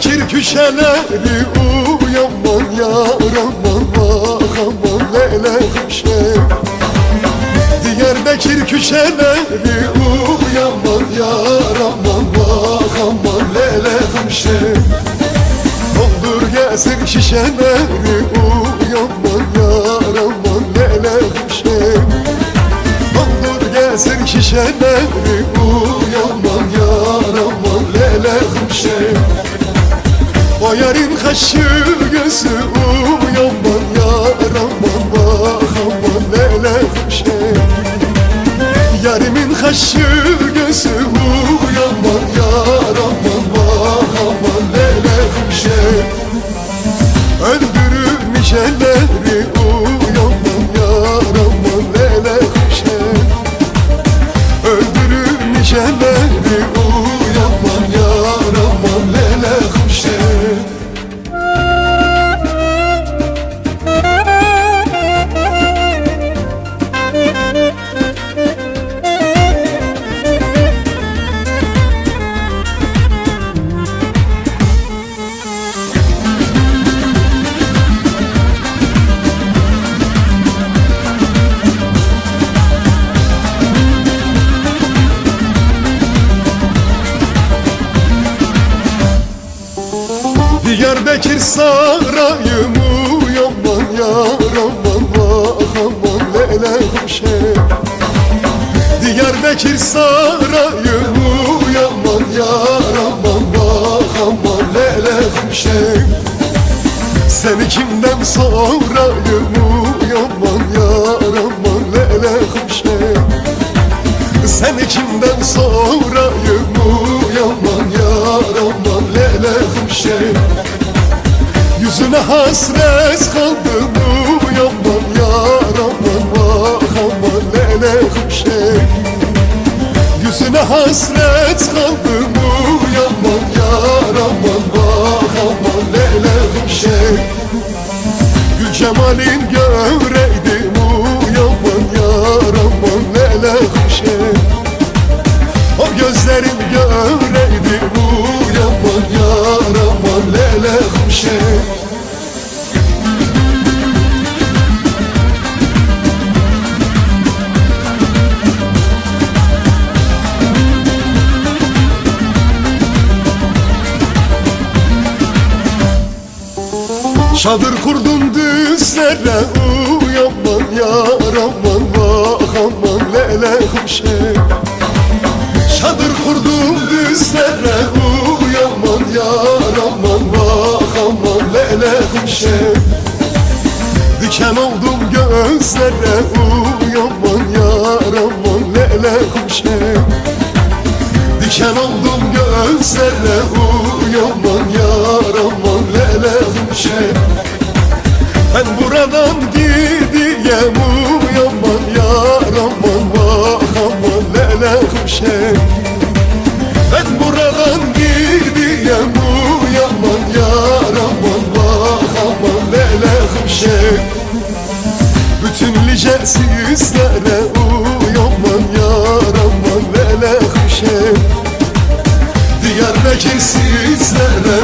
küşeleri uyanman yar aman vah aman lele şey Diyarbakır küşeleri uyanman yar aman vah aman lele şey Doldur gelsin şişeleri uyanman yar aman lele şey Doldur gelsin şişeleri aşık Diyarbakır sarayım uyanman yar aman vah aman lele şey. Diyarbakır sarayım uyanman yar aman vah aman lele şey. Seni kimden sorayım Yüzüne hasret kaldım uyanman yar aman vah aman lele şey Yüzüne hasret kaldım uyanman yar aman vah aman lele şey Gül cemalin göreydim uyanman yar aman lele şey O gözlerin göreydim uyanman yar aman lele şey Çadır kurdum düzlere uyanman yar aman vah aman lele şey Çadır kurdum düzlere uyanman yar aman vah aman lele şey Diken oldum gözlere uyanman şey Ben buradan gideyim uyanman yar aman vah aman lele şey bütün licesizlere uyanman yar aman lele şey Diyarbakır sizlere